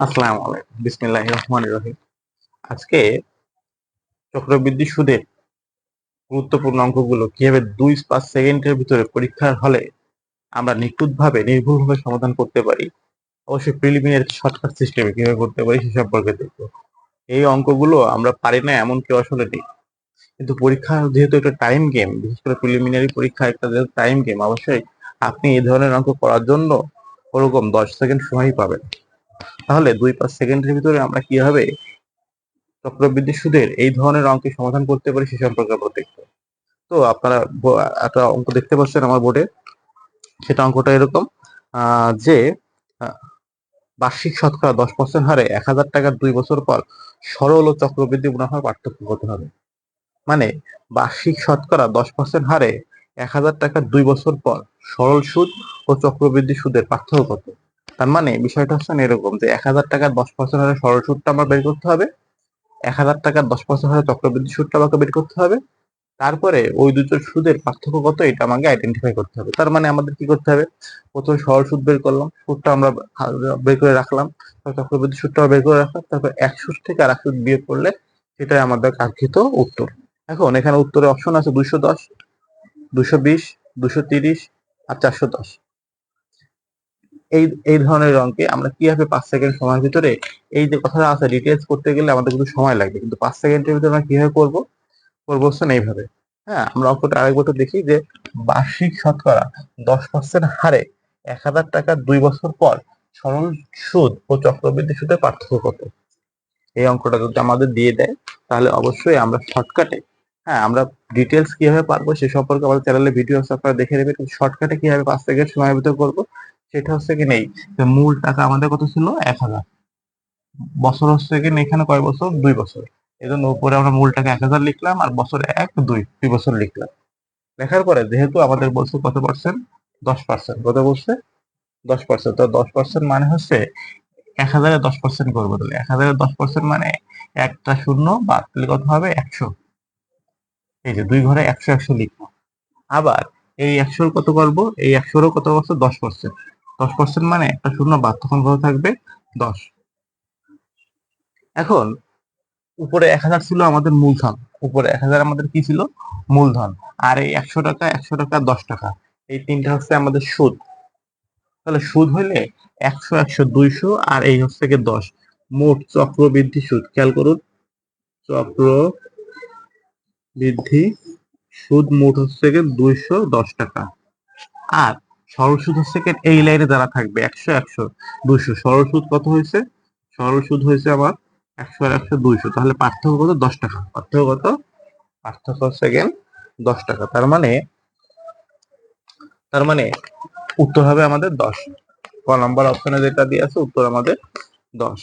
আসসালামু আলাইকুম। বিসমিল্লাহ রহমান রহিম। আজকে চক্রবৃদ্ধি সুদের গুরুত্বপূর্ণ অঙ্কগুলো কীভাবে দুই পাঁচ সেকেন্ডের ভিতরে পরীক্ষার হলে আমরা নিখুঁতভাবে নির্ভুলভাবে সমাধান করতে পারি, অবশ্যই প্রিলিমিনারি শর্টকাট সিস্টেমে কীভাবে করতে পারি সে সম্পর্কে দেখব। এই অঙ্কগুলো আমরা পারি না, এমন কেউ আসলে নেই। কিন্তু পরীক্ষা যেহেতু একটা টাইম গেম বিশেষ করে প্রিলিমিনারি পরীক্ষা একটা যেহেতু টাইম গেম অবশ্যই আপনি এই ধরনের অঙ্ক করার জন্য ওরকম দশ সেকেন্ড সময়ই পাবেন। তাহলে দুই পাঁচ সেকেন্ডের ভিতরে আমরা কীভাবে চক্রবৃদ্ধি সুদের এই ধরনের অঙ্কের সমাধান করতে পারি সে সম্পর্কে আমরা দেখব। তো আপনারা একটা অঙ্ক দেখতে পাচ্ছেন আমার বোর্ডে। সেটা অঙ্কটা এরকম যে বার্ষিক শতকরা দশ পার্সেন্ট হারে এক হাজার টাকার দুই বছর পর সরল ও চক্রবৃদ্ধি মুনাফার পার্থক্য কত হবে। মানে বার্ষিক শতকরা দশ পার্সেন্ট হারে এক হাজার টাকার দুই বছর পর সরল সুদ ও চক্রবৃদ্ধি সুদের পার্থক্য কত তার মানে বিষয়টা হচ্ছে এরকম যে এক হাজার টাকার দশ পার্সেন্ট হারে সরল সুদটা আমার বের করতে হবে, এক হাজার টাকার দশ পার্সেন্ট হারে চক্রবৃদ্ধি সুদটা আমাকে বের করতে হবে, তারপরে ওই দুটোর সুদের পার্থক্য কত এটা আমাকে আইডেন্টিফাই করতে হবে। তার মানে আমাদের কি করতে হবে? প্রথমে সরল সুদ বের করলাম, সুদটা আমরা বের করে রাখলাম চক্রবৃদ্ধি সুদটা বের করে রাখলাম, তারপর এক সুদ থেকে আর এক সুদ বিয়োগ করলে সেটাই আমাদের কাঙ্ক্ষিত উত্তর। এখন এখানে উত্তরে অপশন আছে দুইশো দশ দুশো বিশ দুশো তিরিশ আর চারশো দশ। এই এই ধরনের অঙ্কে আমরা কীভাবে পাঁচ সেকেন্ড সময়ের ভিতরে এই যে কথাটা আছে ডিটেলস করতে গেলে আমাদের কিন্তু সময় লাগবে। কিন্তু পাঁচ সেকেন্ডের ভিতরে আমরা কীভাবে করব? করব হচ্ছে এইভাবে। হ্যাঁ আমরা অঙ্কটা আরেকবার তো দেখি যে বার্ষিক শতকরা দশ পার্সেন্ট হারে এক হাজার টাকা দুই বছর পর সরল সুদ ও চক্রবৃদ্ধি সুদের পার্থক্য কত? এই অঙ্কটা যদি আমাদের দিয়ে দেয়, তাহলে অবশ্যই আমরা শর্টকাটে হ্যাঁ আমরা ডিটেলস কীভাবে পারব সে সম্পর্কে আমাদের চ্যানেলে ভিডিও আপনারা দেখে নেবেন, কিন্তু শর্টকাটে কীভাবে পাঁচ সেকেন্ড সময়ের ভিতরে করব সেটা হচ্ছে কি নেই? মূল টাকা আমাদের কত ছিল? এক হাজার। বছর হচ্ছে কি এখানে কয় বছর? দুই বছর। এই জন্য উপরে আমরা মূল টাকা এক হাজার লিখলাম আর বছর এক, দুই দুই বছর লিখলাম। লেখার পরে যেহেতু আমাদের বলছে কত পার্সেন্ট দশ পার্সেন্ট কত বলছে? দশ পার্সেন্ট তো দশ পার্সেন্ট মানে হচ্ছে এক হাজারে দশ পার্সেন্ট করব তাহলে। এক হাজারে দশ পার্সেন্ট মানে একটা শূন্য বাদ দিলে কত হবে? একশো। এই যে দুই ঘরে একশো একশো লিখব। আবার এই একশোর কত করব? এই একশোরও কত বছর? দশ পার্সেন্ট দশ পার্সেন্ট মানে একটা শূন্য বাদ, তখন কত থাকবে? দশ। এখন, উপরে এক হাজার ছিল আমাদের মূলধন। উপরে এক হাজার আমাদের কি ছিল? মূলধন। আর এই একশো টাকা একশো টাকা, দশ টাকা। এই তিনটা হচ্ছে আমাদের সুদ। তাহলে সুদ হইলে একশো একশো, দুইশো আর এই হচ্ছে গিয়ে দশ। মোট চক্রবৃদ্ধি সুদ, খেয়াল করুন। চক্র বৃদ্ধি সুদ মোট হচ্ছে দুইশো দশ টাকা। আর সরল সুদ হচ্ছে এই লাইনে যারা থাকবে, একশো একশো, দুইশো। সরল সুদ কত হয়েছে? সরল সুদ হয়েছে আমার একশো আর একশো, দুইশো। তাহলে পার্থক্য কত? দশ টাকা। পার্থক্য কত? পার্থক্য হচ্ছে দশ টাকা। তার মানে তার মানে উত্তর হবে আমাদের দশ। ক নাম্বার অপশনে যেটা দিয়ে আছে উত্তর আমাদের দশ।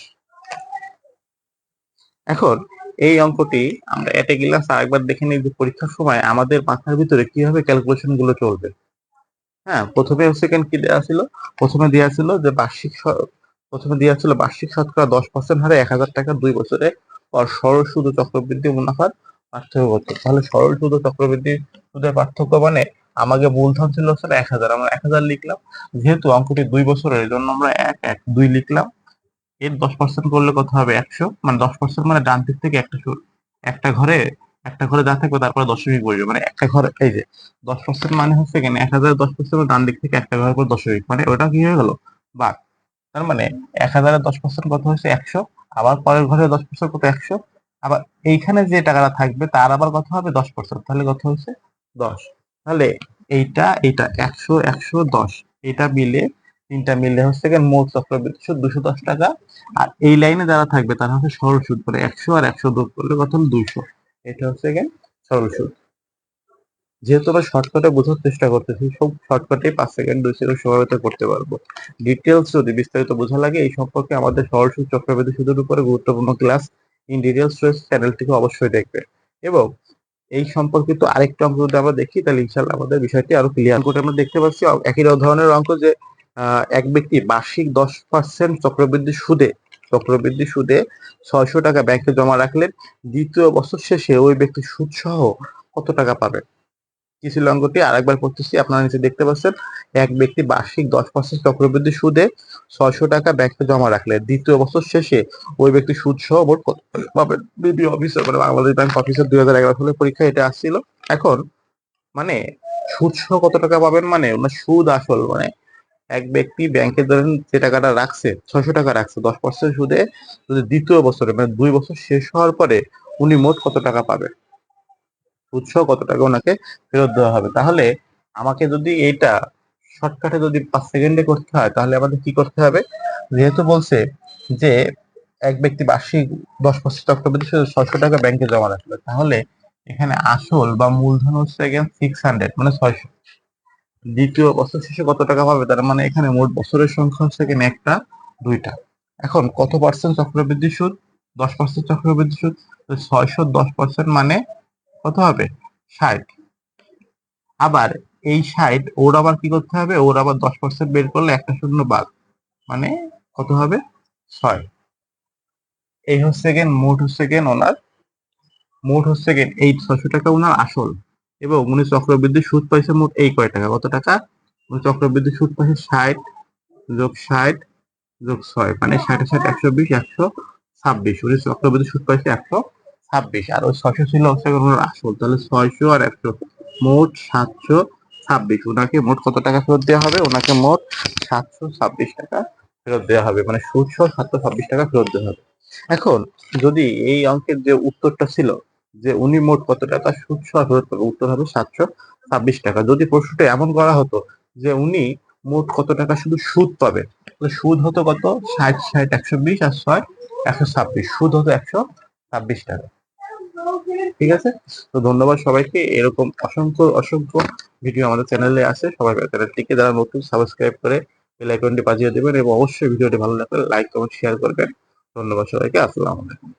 এখন এই অঙ্কটি আমরা এটে গিলাস আরেকবার দেখে নিই যে পরীক্ষার সময় আমাদের মাথার ভিতরে কীভাবে ক্যালকুলেশনগুলো চলবে। হ্যাঁ প্রথমে সেকেন্ড কি দেওয়া ছিল? প্রথমে দেওয়া ছিল যে বার্ষিক প্রথমে দেওয়া ছিল বার্ষিক শতকরা দশ পার্সেন্ট হারে এক হাজার টাকা দুই বছরে পর সরল সুদ চক্রবৃদ্ধি মুনাফার পার্থক্য কত তাহলে সরল সুদ চক্রবৃদ্ধি সুদের পার্থক্য মানে আমাকে মূলধন ছিল হচ্ছে এক হাজার। আমরা এক হাজার লিখলাম, যেহেতু অঙ্কটি দুই বছরের জন্য আমরা এক এক, দুই লিখলাম। এর দশ পার্সেন্ট করলে কত হবে? একশো। মানে দশ পার্সেন্ট মানে ডান দিক থেকে একটা একটা ঘরে একটা ঘরে যা থাকবে তারপরে দশমিক বসবে। মানে একটা ঘরে, এই যে দশ পার্সেন্ট মানে হচ্ছে কেন এক হাজার দশ পার্সেন্ট ডান দিক থেকে একটা ঘরের পর দশমিক। মানে ওটা কি হয়ে গেল? বাদ। তার মানে এক হাজারের দশ পার্সেন্ট কত হচ্ছে একশো। আবার পরের ঘরে দশ পার্সেন্ট কত? একশো। আবার এইখানে যে টাকাটা থাকবে তার আবার কত হবে? দশ পার্সেন্ট তাহলে কত হচ্ছে দশ। তাহলে এইটা এইটা একশো একশো, দশ। এটা মিলে তিনটা মিলে হচ্ছে গিয়ে মোট চক্রবৃদ্ধি সুদ দুশো দশ টাকা। আর এই লাইনে যারা থাকবে তারা হচ্ছে সরল সুদ। করে একশো আর একশো যোগ করলে কত দুইশো। এটা হচ্ছে গিয়ে সরল সুদ যেহেতু আমরা শর্টকাটে বোঝার চেষ্টা করতেছি, সব শর্টকাটে পাঁচ সেকেন্ড দুই সেকেন্ড সময় করতে পারব। ডিটেলস যদি বিস্তারিত বোঝা লাগে, এই সম্পর্কে আমাদের সরল সুদ চক্রবৃদ্ধি সুদের উপরে গুরুত্বপূর্ণ ক্লাস ইন ডিটেলস চ্যানেলটিকে অবশ্যই দেখবে। এবং এই সম্পর্কিত আরেকটা অঙ্ক যদি আমরা দেখি, তাহলে ইনশাল্লাহ আমাদের বিষয়টি আরও ক্লিয়ার করে আমরা দেখতে পাচ্ছি, একই ধরনের অঙ্ক যে এক ব্যক্তি বার্ষিক দশ পার্সেন্ট চক্রবৃদ্ধি সুদে চক্রবৃদ্ধি সুদে ছয়শো টাকা ব্যাংকে জমা রাখলেন। দ্বিতীয় বছর শেষে ওই ব্যক্তি সুদ সহ কত টাকা পাবে কি ছিল অঙ্কটি আরেকবার করতেছি, আপনারা নিচে দেখতে পাচ্ছেন, এক ব্যক্তি বার্ষিক দশ পার্সেন্ট চক্রবৃদ্ধি সুদে ছয়শো টাকা ব্যাংকে জমা রাখলে দ্বিতীয় বছর শেষে ওই ব্যক্তি সুদ সহ মোট কত পাবেন বিডি অফিসার মানে বাংলাদেশ ব্যাংক অফিসার দুই হাজার এগারো সালের পরীক্ষা এটা আসছিল। এখন মানে সুদ সহ কত টাকা পাবেন মানে ওনার সুদ আসল মানে এক ব্যক্তি ব্যাংকে ধরেন যে টাকাটা রাখছে, ছয়শো টাকা রাখছে, দশ পার্সেন্ট সুদে যদি দ্বিতীয় বছরে মানে দুই বছর শেষ হওয়ার পরে উনি মোট কত টাকা পাবে? উৎস কত টাকা ওনাকে ফেরত দেওয়া হবে? তাহলে আমাকে যদি এইটা শর্টকাটে যদি পাঁচ সেকেন্ডে করতে হয়, তাহলে আমাদের কি করতে হবে? যেহেতু বলছে যে এক ব্যক্তি বার্ষিক দশ পার্সেন্ট সুদে ছয়শো টাকা ব্যাংকে জমা রাখল, তাহলে এখানে আসল বা মূলধন হচ্ছে সিক্স হান্ড্রেড মানে ছয়শো। দ্বিতীয় বছর শেষে কত টাকা পাবে? তার মানে এখানে মোট বছরের সংখ্যা হচ্ছে এখানে একটা, দুইটা। এখন কত পার্সেন্ট চক্রবৃদ্ধি সুদ? দশ পার্সেন্ট চক্রবৃদ্ধি সুদ। ছয়শো দশ পার্সেন্ট মানে কত হবে? ষাট। আবার এই ষাট, ওর আবার কি করতে হবে? ওর আবার দশ পার্সেন্ট বের করলে একটা শূন্য বাদ। মানে কত হবে? ছয়। এই হচ্ছে গেন মোট হচ্ছে গেন ওনার, মোট হচ্ছে গেন এই ছয়শো টাকা ওনার আসল। এবং উনি চক্রবৃদ্ধি সুদ পাইছে মোট এই কয় টাকা? কত টাকা? উনি চক্রবৃদ্ধি সুদ পাইছে ষাট যোগ ষাট যোগ ছয় মানে ষাট ষাট একশো বিশ, একশো ছাব্বিশ। উনি চক্রবৃদ্ধি সুদ পাইছে একশো ছাব্বিশ। আর ওই ছয়শো ছিল ওনার আসল, তাহলে ছয়শো আর একশো মোট সাতশো ছাব্বিশ। ওনাকে মোট কত টাকা ফেরত দেওয়া হবে? ওনাকে মোট সাতশো ছাব্বিশ টাকা ফেরত দেওয়া হবে মানে সুদ সহ সাতশো ছাব্বিশ টাকা ফেরত দেওয়া হবে। এখন যদি এই অঙ্কের যে উত্তরটা ছিল যে উনি মোট কত টাকা? সুদ সহ ফেরত পাবে উত্তর হবে সাতশো ছাব্বিশ টাকা। যদি প্রশ্নটা এমন করা হতো যে উনি মোট কত টাকা শুধু সুদ পাবে সুদ হতো কত? ষাট ষাট, একশো বিশ আর ছয়, একশো ছাব্বিশ। সুদ হতো একশো ছাব্বিশ টাকা। ঠিক আছে? তো ধন্যবাদ সবাইকে। এরকম অসংখ্য অসংখ্য ভিডিও আমাদের চ্যানেলে আছে। সবাই চ্যানেলটিকে যারা নতুন, সাবস্ক্রাইব করে বেল আইকনটি বাজিয়ে দেবেন এবং অবশ্যই ভিডিওটি ভালো লাগলে লাইক, কমেন্ট, শেয়ার করবেন। ধন্যবাদ সবাইকে। আসসালামু আলাইকুম।